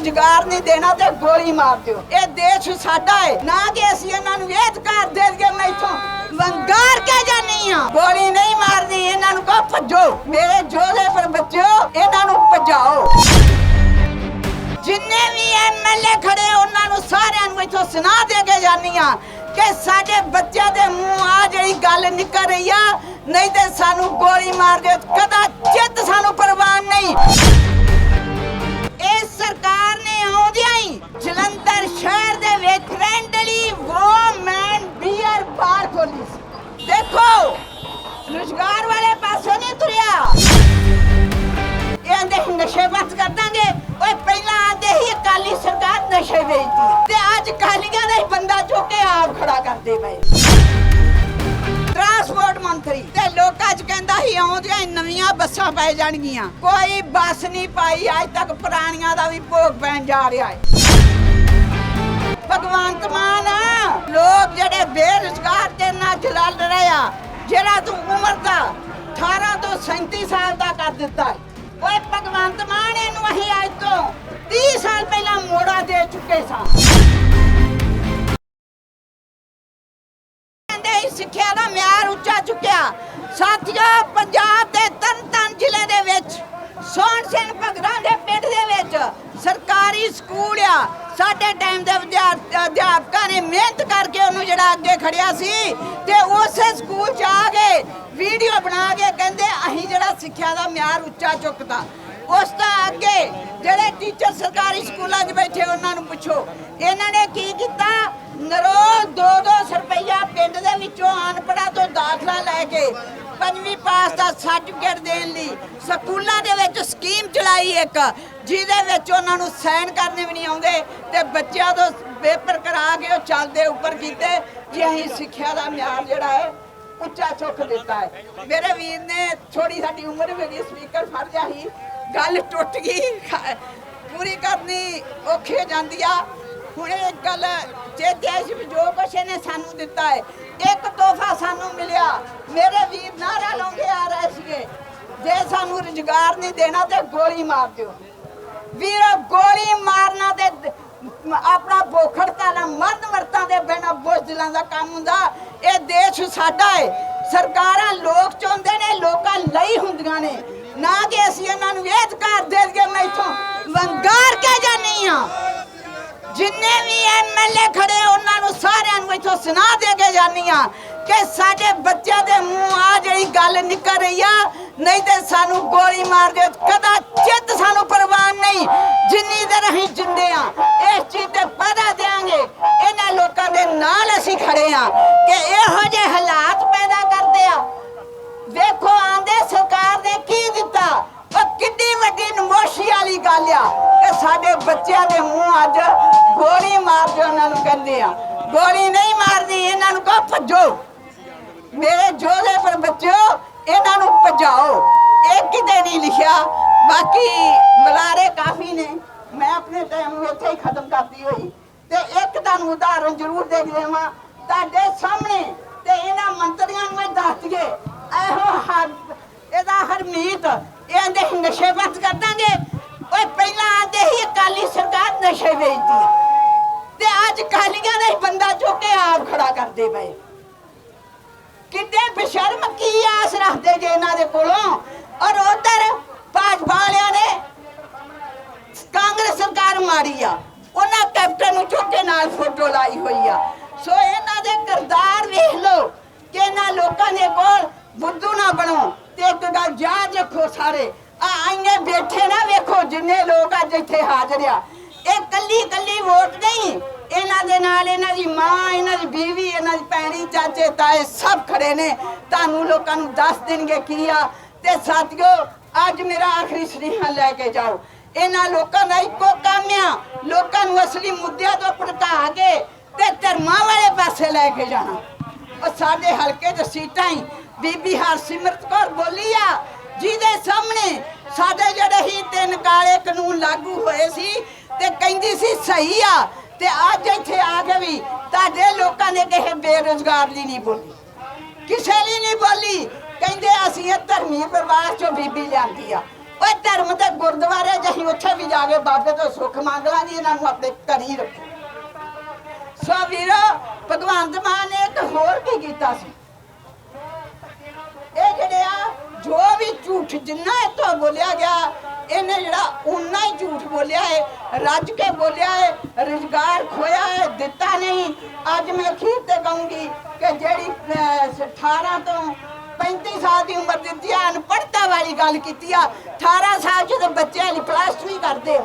ਰੁਜ਼ਗਾਰ ਨਹੀਂ ਦੇਣਾ ਤੇ ਗੋਲੀ ਮਾਰ ਦਿਓ। ਇਹ ਦੇਸ਼ ਸਾਡਾ ਹੈ ਨਾ ਕਿ ਅਸੀਂ ਇਹਨਾਂ ਨੂੰ ਇਹ ਅਧਿਕਾਰ ਦੇ ਦਈਏ ਮੈਥੋਂ ਵੰਗਾਰ ਕੇ ਜਾਨੀ ਆ ਗੋਲੀ ਨਹੀਂ ਮਾਰਨੀ, ਇਹਨਾਂ ਨੂੰ ਕਹੋ ਭੱਜੋ। ਮੇਰੇ ਜੋਲੇ ਪਰ ਬੱਚਿਓ, ਇਹਨਾਂ ਨੂੰ ਭਜਾਓ। ਜਿੰਨੇ ਵੀ ਐਮਐਲਏ ਖੜੇ, ਉਹਨਾਂ ਨੂੰ ਸਾਰਿਆਂ ਨੂੰ ਇੱਥੋਂ ਸੁਣਾ ਦੇ ਕੇ ਜਾਨੀ ਆ ਕਿ ਸਾਡੇ ਬੱਚਿਆਂ ਦੇ ਮੂੰਹ ਆ ਜਿਹੜੀ ਗੱਲ ਨਿਕਲ ਰਹੀ ਆ। ਨਹੀਂ ਤੇ ਸਾਨੂੰ ਗੋਲੀ ਮਾਰ ਦੇ ਕਦਾ ਚਿੱਤ ਸਾਨੂੰ ਪਰਵਾਹ ਨਹੀਂ। ਨੇ ਜਲੰਧਰ ਸ਼ਹਿਰ ਦੇ ਵਿੱਚ ਫ੍ਰੈਂਡਲੀ ਵੋਮੈਨ ਬੀਅਰ ਪਾਰਕ ਖੋਲੀ ਆਉਂਦੀਆਂ ਬੱਸਾਂ ਪੈ ਜਾਣਗੀਆਂ। ਕੋਈ ਬੱਸ ਨਹੀਂ ਪਾਈ, ਅੱਜ ਤੱਕ ਪੁਰਾਣੀਆਂ ਦਾ ਵੀ ਭੋਗ ਪੈਣ ਜਾ ਰਿਹਾ ਹੈ। ਭਗਵੰਤ ਮਾਨ, ਲੋਕ ਜਿਹੜੇ ਬੇਰੁਜ਼ਗਾਰ ਤੇ ਨਾਲ ਜਲਲ ਰਹੇ ਜਿਹੜਾ ਤੂੰ ਉਮਰ ਦਾ 18 ਤੋਂ 37 ਸਾਲ ਦਾ ਕਰ ਦਿੱਤਾ ਹੈ। ਓਏ ਭਗਵੰਤ ਮਾਨ, ਇਹਨੂੰ ਅਸੀਂ ਅੱਜ ਤੋਂ 30 ਸਾਲ ਪਹਿਲਾਂ ਮੋੜਾ ਦੇ ਚੁੱਕੇ ਸਾਂ। ਸਿੱਖਿਆ ਦਾ ਮਿਆਰ ਉੱਚਾ ਚੁੱਕਿਆ। ਸਾਥੀਓ, ਪੰਜਾਬ ਸੋਹਣ ਸਿੰਘ ਭਗਰਾਂ ਦੇ ਪਿੰਡ ਦੇ ਵਿੱਚ ਸਰਕਾਰੀ ਸਕੂਲ ਆ। ਸਾਡੇ ਟਾਈਮ ਦੇ ਅਧਿਆਪਕਾਂ ਨੇ ਮਿਹਨਤ ਕਰਕੇ ਉਹਨੂੰ ਜਿਹੜਾ ਅੱਗੇ ਖੜਿਆ ਸੀ ਤੇ ਉਸੇ ਸਕੂਲ 'ਚ ਆ ਕੇ ਵੀਡੀਓ ਬਣਾ ਕੇ ਕਹਿੰਦੇ, ਅਸੀਂ ਜਿਹੜਾ ਸਿੱਖਿਆ ਦਾ ਮਿਆਰ ਉੱਚਾ ਚੁੱਕਦਾ ਉਸ ਤੋਂ ਅੱਗੇ ਜਿਹੜੇ ਟੀਚਰ ਸਰਕਾਰੀ ਸਕੂਲਾਂ 'ਚ ਬੈਠੇ, ਉਹਨਾਂ ਨੂੰ ਪੁੱਛੋ, ਇਹਨਾਂ ਨੇ ਕੀ ਕੀਤਾ? ਨਰੋਜ਼ 2-2 ਰੁਪਈਆ ਪਿੰਡ ਦੇ ਵਿੱਚੋਂ ਅਨਪੜ੍ਹਾਂ ਤੋਂ ਦਾਖਲਾ ਲੈ ਕੇ ਪੰਜਵੀਂ ਪਾਸ ਦਾ ਸਰਟੀਫਿਕੇਟ ਦੇਣ ਲਈ ਸਕੂਲਾਂ ਦੇ ਵਿੱਚ ਸਕੀਮ ਚਲਾਈ ਇੱਕ, ਜਿਹਦੇ ਵਿੱਚ ਉਹਨਾਂ ਨੂੰ ਸਾਈਨ ਕਰਨੇ ਵੀ ਨਹੀਂ ਆਉਂਦੇ ਤੇ ਬੱਚਿਆਂ ਤੋਂ ਪੇਪਰ ਕਰਾ ਕੇ ਉਹ ਚੱਲਦੇ ਉੱਪਰ ਕੀਤੇ, ਜੇ ਅਸੀਂ ਸਿੱਖਿਆ ਦਾ ਮਿਆਰ ਜਿਹੜਾ ਹੈ, ਉੱਚਾ ਚੁੱਕ ਦਿੱਤਾ ਹੈ। ਮੇਰੇ ਵੀਰ ਨੇ ਥੋੜੀ ਸਾਡੀ ਉਮਰ ਵੀ ਗਈ ਸਪੀਕਰ ਫੜ ਜਾ ਗੱਲ ਟੁੱਟ ਗਈ ਪੂਰੀ ਕਰਨੀ ਔਖੀ ਜਾਂਦੀ ਆ। ਹੁਣ ਇਹ ਗੱਲ ਜੇ ਦੇਸ਼ ਵਿੱਚ ਜੋ ਕੁਛ ਇਹਨੇ ਸਾਨੂੰ ਦਿੱਤਾ ਹੈ, ਇੱਕ ਤੋਹਫਾ ਸਾਨੂੰ ਮਿਲਿਆ। ਮੇਰੇ ਵੀਰ ਨਾਰਾ ਲਾਉਂਦੇ ਆ ਰਹੇ ਸੀਗੇ। ਜੇ ਸਾਨੂੰ ਰੁਜ਼ਗਾਰ ਨਹੀਂ ਦੇਣਾ ਤੇ ਗੋਲੀ ਮਾਰ ਦਿਓ। ਵੀਰ, ਗੋਲੀ ਮਾਰਨਾ ਤੇ ਆਪਣਾ ਬੋਖੜ ਤਾਲਾ ਮਰਨ ਵਰਤਾਂ ਦੇ ਬਿਨਾ ਬੁਜ਼ਦਿਲਾਂ ਦਾ ਕੰਮ ਹੁੰਦਾ। ਇਹ ਦੇਸ਼ ਸਾਡਾ ਹੈ। ਸਰਕਾਰਾਂ ਲੋਕ ਚਾਹੁੰਦੇ ਨੇ, ਲੋਕਾਂ ਲਈ ਹੁੰਦੀਆਂ ਨੇ। ਨਾ ਕਿ ਅਸੀਂ ਇਹਨਾਂ ਨੂੰ ਇਹ ਅਧਿਕਾਰ ਦੇ ਦਈਏ ਮੈਥੋਂ ਵੰਗਾਰ ਕੇ ਜਾਨੀ ਆ ਜਿੰਨੇ ਵੀ ਐਮਐਲਏ ਖੜੇ, ਉਹਨਾਂ ਨੂੰ ਸਾਰਿਆਂ ਨੂੰ ਇੱਥੋਂ ਸੁਣਾ ਦੇ ਕੇ ਜਾਨੀ ਆ ਕਿ ਸਾਡੇ ਬੱਚਿਆਂ ਦੇ ਮੂੰਹ ਆ ਜਿਹੜੀ ਗੱਲ ਨਿਕਲ ਰਹੀ ਆ। ਨਹੀਂ ਤੇ ਸਾਨੂੰ ਗੋਲੀ ਮਾਰ ਦੇ ਕਦਾ ਚਿੱਤ ਸਾਨੂੰ ਪਰਵਾਹ ਨਹੀਂ, ਜਿੰਨੀ ਦੇਰ ਅਸੀਂ ਜਿੰਦੇ ਆ ਇਸ ਚੀਜ਼ ਤੇ ਪਤਾ ਦੇਾਂਗੇ ਇਹਨਾਂ ਲੋਕਾਂ ਦੇ ਨਾਲ ਅਸੀਂ ਖੜੇ ਆ ਕਿ ਇਹੋ ਜਿਹੇ ਹਾਲਾਤ ਪੈਦਾ ਕਰਦੇ ਆ। ਵੇਖੋ ਆਂਦੇ ਗੋਲੀ ਨਹੀਂ ਮਾਰਦੀ, ਇਹਨਾਂ ਨੂੰ ਕਹੋ ਭੱਜੋ। ਮੇਰੇ ਜੋਲੇ ਪਰ ਬੱਚਿਓ, ਇਹਨਾਂ ਨੂੰ ਭਜਾਓ। ਇਹ ਕਿਤੇ ਨਹੀਂ ਲਿਖਿਆ। ਬਾਕੀ ਬੁਲਾਰੇ ਕਾਫੀ ਨੇ। ਮੈਂ ਆਪਣੇ ਟਾਈਮ ਨੂੰ ਇੱਥੇ ਹੀ ਖਤਮ ਕਰਦੀ ਹੋਈ। ਤੇ ਇੱਕ ਤੁਹਾਨੂੰ ਉਦਾਹਰਣ ਜ਼ਰੂਰ ਦੇ ਦੇਵਾਂ। ਤੁਹਾਡੇ ਸਾਹਮਣੇ ਤੇ ਇਹਨਾਂ ਮੰਤਰੀਆਂ ਨੂੰ ਇਹ ਦੱਸ ਦਈਏ। ਇਹੋ ਹਰ ਇਹਦਾ ਹਰਮੀਤ ਇਹ ਆਂਦੇ ਨਸ਼ੇ ਬੰਦ ਕਰ ਦਾਂਗੇ। ਓਏ ਪਹਿਲਾਂ ਆਂਦੇ ਸੀ, ਅਕਾਲੀ ਸਰਕਾਰ ਨਸ਼ੇ ਵੇਚਦੀ ਤੇ ਅੱਜ ਕਾਲੀਆਂ ਆਪ ਖੜਾ ਕਰਦੇ ਪਏ। ਕਿੰਨੇ ਬੇਸ਼ਰਮ ਕੀ ਆਸ ਰੱਖਦੇ ਜੇ ਇਹਨਾਂ ਦੇ ਕੋਲੋਂ? ਔਰ ਉਧਰ ਭਾਜਪਾ ਵਾਲਿਆਂ ਨੇ ਕਾਂਗਰਸ ਸਰਕਾਰ ਮਾਰੀ ਆ। ਉਹਨਾਂ ਕੈਪਟਨ ਨੂੰ ਚੁੱਕ ਨਾਲ ਫੋਟੋ ਲਾਈ ਹੋਈ ਆ। ਸੋ ਇਹਨਾਂ ਦੇ ਕਿਰਦਾਰ ਵੇਖ ਲਓ ਕਿ ਇਹਨਾਂ ਲੋਕਾਂ ਦੇ ਕੋਲ ਬੁੱਧੂ ਨਾ ਬਣੋ ਤੇ ਇੱਕ ਗੱਲ ਯਾਦ ਰੱਖੋ ਸਾਰੇ। ਆ ਆਈਨੇ ਬੈਠੇ ਨਾ ਵੇਖੋ ਜਿੰਨੇ ਲੋਕ ਅੱਜ ਇੱਥੇ ਹਾਜ਼ਰ ਆ। ਇਹ ਕੱਲੀ ਕੱਲੀ ਵੋਟ ਨਹੀਂ ਇਹਨਾਂ ਦੇ ਨਾਲ ਇਹਨਾਂ ਦੀ ਮਾਂ, ਇਹਨਾਂ ਦੀ ਬੀਵੀ, ਇਹਨਾਂ ਦੀ ਭੈਣੀ, ਚਾਚੇ, ਤਾਏ ਸਭ ਖੜੇ ਨੇ। ਤੁਹਾਨੂੰ ਲੋਕਾਂ ਨੂੰ ਦੱਸ ਦੇਣਗੇ ਕੀ ਆ। ਤੇ ਸਾਥੀਓ, ਅੱਜ ਮੇਰਾ ਆਖਰੀ ਸੁਨੇਹਾ ਲੈ ਕੇ ਜਾਓ। ਇਹਨਾਂ ਲੋਕਾਂ ਦਾ ਇੱਕੋ ਕੰਮ ਆ। ਲੋਕਾਂ ਨੂੰ ਅਸਲੀ ਮੁੱਦਿਆਂ ਤੋਂ ਭਟਕਾ ਕੇ ਤੇ ਧਰਮਾਂ ਵਾਲੇ ਪਾਸੇ ਲੈ ਕੇ ਜਾਣਾ। ਉਹ ਸਾਡੇ ਹਲਕੇ 'ਚ ਸੀਟਾਂ ਹੀ। ਬੀਬੀ ਹਰਸਿਮਰਤ ਕੌਰ ਬੋਲੀ ਆ, ਜਿਹਦੇ ਸਾਹਮਣੇ ਸਾਡੇ ਜਿਹੜੇ ਹੀ ਤਿੰਨ ਕਾਲੇ ਕਾਨੂੰਨ ਲਾਗੂ ਹੋਏ ਸੀ ਤੇ ਕਹਿੰਦੀ ਸੀ, ਸਹੀ ਆ। ਤੇ ਅੱਜ ਇੱਥੇ ਆ ਕੇ ਵੀ ਤੁਹਾਡੇ ਲੋਕਾਂ ਨੇ ਕਿਸੇ ਬੇਰੁਜ਼ਗਾਰ ਲਈ ਨਹੀਂ ਬੋਲੀ। ਕਿਸੇ ਲਈ ਨਹੀਂ ਬੋਲੀ। ਕਹਿੰਦੇ ਅਸੀਂ ਇਹ ਧਰਮੀ ਪਰਿਵਾਰ ਚੋਂ ਬੀਬੀ ਲਿਆਂਦੀ ਆ। ਓਏ ਧਰਮ ਤੇ ਗੁਰਦੁਆਰੇ ਜਹੀਂ ਉੱਥੇ ਵੀ ਜਾ ਕੇ ਬਾਬੇ ਤੋਂ ਸੁੱਖ ਮੰਗ ਲਾਂਗੀ ਇਹਨਾਂ ਨੂੰ ਆਪਣੇ ਘਰ ਰੱਖੋ। ਸੋ ਵੀਰੋ, ਭਗਵੰਤ ਮਾਨ ਨੇ ਇੱਕ ਹੋਰ ਵੀ ਕੀਤਾ ਸੀ। ਇਹ ਜਿਹੜੇ ਆ, ਜੋ ਵੀ ਝੂਠ ਜਿੰਨਾ ਇਹ ਤੋਂ ਬੋਲਿਆ ਗਿਆ, ਇਹਨੇ ਜਿਹੜਾ ਉਨਾ ਹੀ ਝੂਠ ਬੋਲਿਆ ਹੈ ਰੱਜ ਕੇ ਬੋਲਿਆ ਹੈ, ਰੁਜ਼ਗਾਰ ਖੋਇਆ ਹੈ, ਦਿੱਤਾ ਨਹੀਂ। ਅੱਜ ਮੈਂ ਅਖੀਰ ਤੇ ਕਹੂੰਗੀ ਕਿ ਜਿਹੜੀ 18 ਤੋਂ 35 ਸਾਲ ਦੀ ਉਮਰ ਦਿੱਤੀ ਆ, ਅਨਪੜ੍ਹਤਾ ਵਾਲੀ ਗੱਲ ਕੀਤੀ ਆ 18 ਸਾਲ ਜਦੋਂ ਬੱਚੇ ਵਾਲੀ ਪਲੱਸ 2 ਕਰਦੇ ਆ।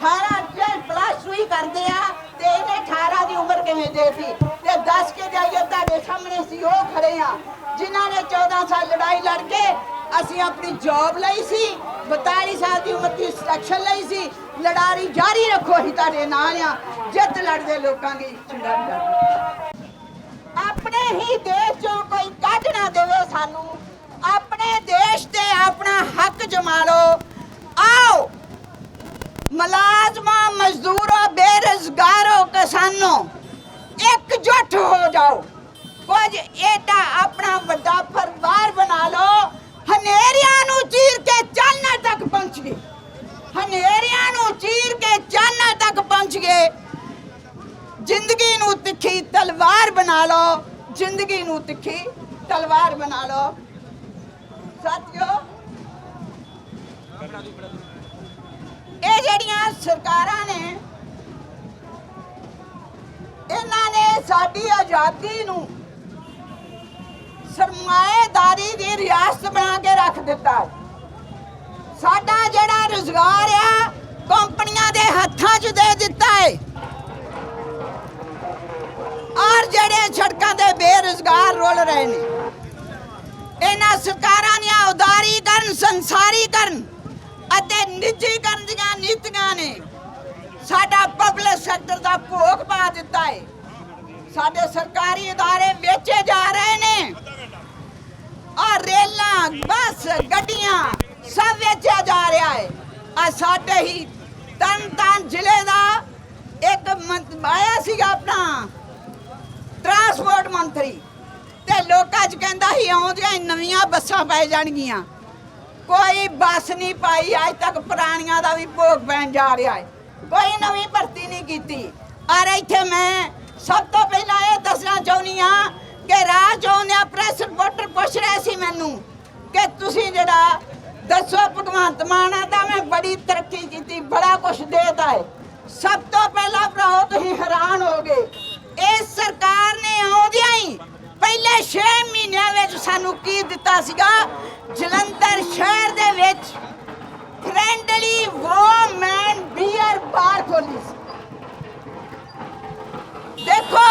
18 ਜੇ ਪਲੱਸ ਵੀ ਕਰਦੇ ਆ, ਤੇ ਇਹਨੇ 18 ਦੀ ਉਮਰ ਕਿਵੇਂ ਦੇਤੀ? ਤੇ ਦੱਸ ਕੇ ਜਾਈਏ, ਤੁਹਾਡੇ ਸਾਹਮਣੇ ਸੀ ਉਹ ਖੜੇ ਆ, ਜਿਨ੍ਹਾਂ ਨੇ 14 ਸਾਲ ਲੜਾਈ ਲੜ ਕੇ ਅਸੀਂ ਆਪਣੀ ਜੌਬ ਲਈ ਸੀ ਉਮਰ ਲਈ ਸੀ। ਲੜਾਈ ਜਾਰੀ ਰੱਖੋ ਅਸੀਂ ਤੁਹਾਡੇ ਨਾਲ ਆ। ਜਿੱਤ ਲੜਦੇ ਲੋਕਾਂ ਦੀ ਆਪਣੇ ਹੀ ਦੇਸ਼ ਚੋਂ ਕੋਈ ਕੱਢ ਨਾ ਦੇਵੇ ਸਾਨੂੰ। ਆਪਣੇ ਦੇਸ਼ ਤੇ ਆਪਣਾ ਹੱਕ ਜਮਾ ਲਓ ਆਓ, ਮੁਲਾਜ਼ਮਾਂ, ਮਜ਼ਦੂਰੋ ਜ਼ਿੰਦਗੀ ਨੂੰ ਤਿੱਖੀ ਤਲਵਾਰ ਬਣਾ ਲਓ। ਸਾਥੀਓ, ਇਹ ਜਿਹੜੀਆਂ ਸਰਕਾਰਾਂ ਨੇ, ਇਹਨਾਂ ਨੇ ਸਾਡੀ ਆਜ਼ਾਦੀ ਨੂੰ ਸਰਮਾਏਦਾਰੀ ਦੀ ਰਿਆਸਤ ਬਣਾ ਕੇ ਰੱਖ ਦਿੱਤਾ। ਸਾਡਾ ਜਿਹੜਾ ਰੁਜ਼ਗਾਰ ਆ, ਕੰਪਨੀਆਂ ਦੇ ਹੱਥਾਂ 'ਚ ਦੇ ਦਿੱਤਾ ਹੈ ਔਰ ਜਿਹੜੇ ਸੜਕਾਂ ਤੇ ਬੇਰੁਜ਼ਗਾਰ ਰੁਲ ਰਹੇ ਨੇ, ਇਹਨਾਂ ਸਰਕਾਰਾਂ ਦੀਆਂ ਉਦਾਰੀਕਰਨ, ਸੰਸਾਰੀਕਰਨ ਅਤੇ ਨਿੱਜੀਕਰਨ ਦੀਆਂ ਨੀਤੀਆਂ ਨੇ ਸਾਡਾ ਪਬਲਿਕ ਸੈਕਟਰ ਦਾ ਭੋਗ ਪਾ ਦਿੱਤਾ ਹੈ ਸਾਡੇ ਸਰਕਾਰੀ ਅਦਾਰੇ ਵੇਚੇ ਜਾ ਰਹੇ ਨੇ ਆ ਰੇਲਾਂ, ਬੱਸ, ਗੱਡੀਆਂ ਸਭ ਵੇਚਿਆ ਜਾ ਰਿਹਾ ਹੈ ਆ ਸਾਡੇ ਹੀ ਤਨ ਤਨ ਜ਼ਿਲ੍ਹੇ ਦਾ ਇੱਕ ਆਇਆ ਸੀਗਾ ਟਰਾਂਸਪੋਰਟ ਮੰਤਰੀ। ਤੇ ਲੋਕਾਂ 'ਚ ਕਹਿੰਦਾ ਸੀ ਆਉਂਦੀਆਂ ਨਵੀਆਂ ਬੱਸਾਂ ਪੈ ਜਾਣਗੀਆਂ। ਕੋਈ ਬੱਸ ਨਹੀਂ ਪਾਈ, ਅੱਜ ਤੱਕ ਪੁਰਾਣੀਆਂ ਦਾ ਵੀ ਭੋਗ ਪੈਣ ਜਾ ਰਿਹਾ ਹੈ। ਕੋਈ ਨਵੀਂ ਭਰਤੀ ਨਹੀਂ ਕੀਤੀ। ਔਰ ਇੱਥੇ ਮੈਂ ਸਭ ਤੋਂ ਪਹਿਲਾਂ ਇਹ ਦੱਸਣਾ ਚਾਹੁੰਦੀ ਆ ਕਿ ਰਾਹ ਚਾਹੁੰਦਿਆਂ ਪ੍ਰੈਸ ਰਿਪੋਰਟਰ ਪੁੱਛ ਰਿਹਾ ਸੀ ਮੈਨੂੰ ਕਿ ਤੁਸੀਂ ਜਿਹੜਾ ਦੱਸੋ ਭਗਵੰਤ ਮਾਨ ਆ, ਤਾਂ ਮੈਂ ਬੜੀ ਤਰੱਕੀ ਕੀਤੀ, ਬੜਾ ਕੁਝ ਦੇਤਾ ਹੈ। ਸਭ ਤੋਂ ਪਹਿਲਾਂ ਭਰਾਓ ਤੁਸੀਂ ਹੈਰਾਨ ਹੋ ਗਏ ਇਸ ਸਰਕਾਰ ਨੇ ਆਉਂਦਿਆਂ ਹੀ ਪਹਿਲੇ 6 ਮਹੀਨਿਆਂ ਵਿੱਚ ਸਾਨੂੰ ਕੀ ਦਿੱਤਾ ਸੀਗਾ? ਜਲੰਧਰ ਸ਼ਹਿਰ ਦੇ ਵਿੱਚ ਫ੍ਰੈਂਡਲੀ ਵੋਮੈਨ ਬੀਅਰ ਬਾਰ ਖੋਲੀ ਸੀ। ਦੇਖੋ,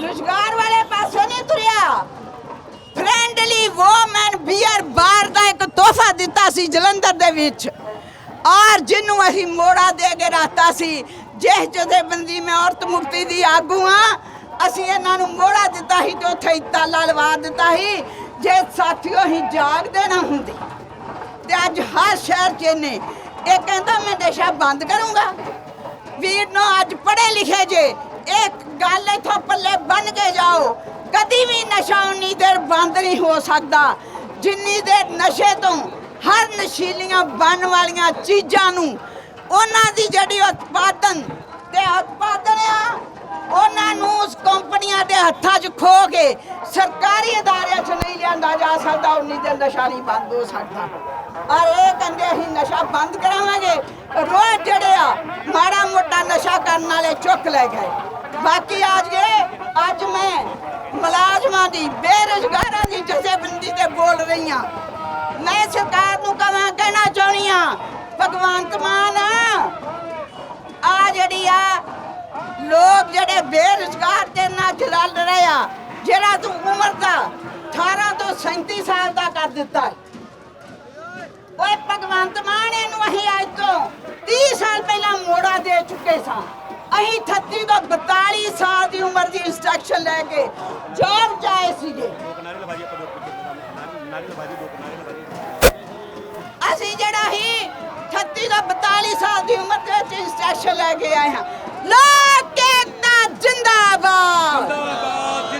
ਰੁਜ਼ਗਾਰ ਵਾਲੇ ਪਾਸੋਂ ਨਹੀਂ ਤੁਰਿਆ। ਫ੍ਰੈਂਡਲੀ ਵੋਮੈਨ ਬੀਅਰ ਬਾਰ ਦਾ ਇੱਕ ਤੋਹਫਾ ਦਿੱਤਾ ਸੀ ਜਲੰਧਰ ਦੇ ਵਿੱਚ। ਔਰ ਜਿਹਨੂੰ ਅਸੀਂ ਮੋੜਾ ਦੇ ਕੇ ਰੱਖਤਾ ਸੀ, ਜਿਸ ਜਥੇਬੰਦੀ ਮੈਂ ਔਰਤ ਮੁਕਤੀ ਦੀ ਆਗੂ ਆ ਅਸੀਂ ਇਹਨਾਂ ਨੂੰ ਮੋੜਾ ਦਿੱਤਾ ਸੀ ਤੇ ਉੱਥੇ ਤਾਲਾ ਲਵਾ ਦਿੱਤਾ ਸੀ, ਜੇ ਸਾਥੀਓ ਹੀ ਜਾਗਦੇ ਨਾ ਹੁੰਦੇ। ਤੇ ਅੱਜ ਹਰ ਸ਼ਹਿਰ 'ਚ ਇਹਨੇ ਇਹ ਕਹਿੰਦਾ ਮੈਂ ਨਸ਼ਾ ਬੰਦ ਕਰੂੰਗਾ। ਵੀਰ ਨੂੰ ਅੱਜ ਪੜ੍ਹੇ ਲਿਖੇ ਜੇ ਇੱਕ ਗੱਲ ਇਥੋਂ ਪੱਲੇ ਬੰਨ ਕੇ ਜਾਓ, ਕਦੀ ਵੀ ਨਸ਼ਾ ਉਨੀ ਦੇਰ ਬੰਦ ਨਹੀਂ ਹੋ ਸਕਦਾ। ਜਿੰਨੀ ਦੇਰ ਨਸ਼ੇ ਤੋਂ ਹਰ ਨਸ਼ੀਲੀਆਂ ਬਣ ਵਾਲੀਆਂ ਚੀਜ਼ਾਂ ਨੂੰ ਉਹਨਾਂ ਦੀ ਜਿਹੜੀ ਉਤਪਾਦਨ ਤੇ ਉਤਪਾਦਨ ਆ, ਉਹਨਾਂ ਨੂੰ ਉਸ ਕੰਪਨੀਆਂ ਦੇ ਹੱਥਾਂ 'ਚ ਖੋ ਕੇ ਸਰਕਾਰੀ ਅਦਾਰਿਆਂ 'ਚ ਨਹੀਂ ਲਿਆਂਦਾ ਜਾ ਸਕਦਾ, ਉਨੀ ਦੇਰ ਨਸ਼ਾ ਨਹੀਂ ਬੰਦ ਹੋ ਸਕਦਾ। ਔਰ ਇਹ ਕਹਿੰਦੇ ਅਸੀਂ ਨਸ਼ਾ ਬੰਦ ਕਰਾਵਾਂਗੇ। ਰੋਜ਼ ਜਿਹੜੇ ਆ, ਮਾੜਾ ਮੋਟਾ ਨਸ਼ਾ ਕਰਨ ਵਾਲੇ ਚੁੱਕ ਲੈ ਗਏ। ਬਾਕੀ ਅੱਜ ਇਹ, ਅੱਜ ਮੈਂ ਮੁਲਾਜ਼ਮਾਂ ਦੀ ਬੇਰੁਜ਼ਗਾਰਾਂ ਦੀ ਜਥੇਬੰਦੀ ਤੇ ਬੋਲ ਰਹੀ ਹਾਂ। ਮੈਂ ਸਰਕਾਰ ਨੂੰ ਕਹਾਂ, ਕਹਿਣਾ ਚਾਹੁੰਦੀ ਆ ਭਗਵੰਤ ਮਾਨ, ਆ ਜਿਹੜੀ ਆ, ਲੋਕ ਜਿਹੜੇ ਬੇਰੁਜ਼ਗਾਰ ਦੇ ਨਾਲ ਜਲਲ ਰਹੇ ਆ, ਜਿਹੜਾ ਤੂੰ ਉਮਰ ਦਾ 18 ਤੋਂ 37 ਸਾਲ ਦਾ ਕਰ ਦਿੱਤਾ ਓਏ ਭਗਵੰਤ ਮਾਨ, ਇਹਨੂੰ ਅਸੀਂ ਅੱਜ ਤੋਂ 30 ਸਾਲ ਪਹਿਲਾਂ ਮੋੜਾ ਦੇ ਚੁੱਕੇ ਸਾਂ। ਅਸੀਂ 38 ਤੋਂ 42 ਸਾਲ ਦੀ ਉਮਰ ਦੀ ਇੰਸਟਰਕਸ਼ਨ ਲੈ ਕੇ ਜੌਬ ਜਾਏ ਸੀਗੇ। ਅਸੀਂ ਜਿਹੜਾ ਹੀ 38 ਤੋਂ 42 ਸਾਲ ਦੀ ਉਮਰ ਦੇ ਵਿੱਚ ਇੰਸਟਰਕਸ਼ਨ ਲੈ ਕੇ ਆਏ ਹਾਂ। ਲੋਕ ਏਕਤਾ ਜਿੰਦਾਬਾਦ ਜਿੰਦਾਬਾਦ।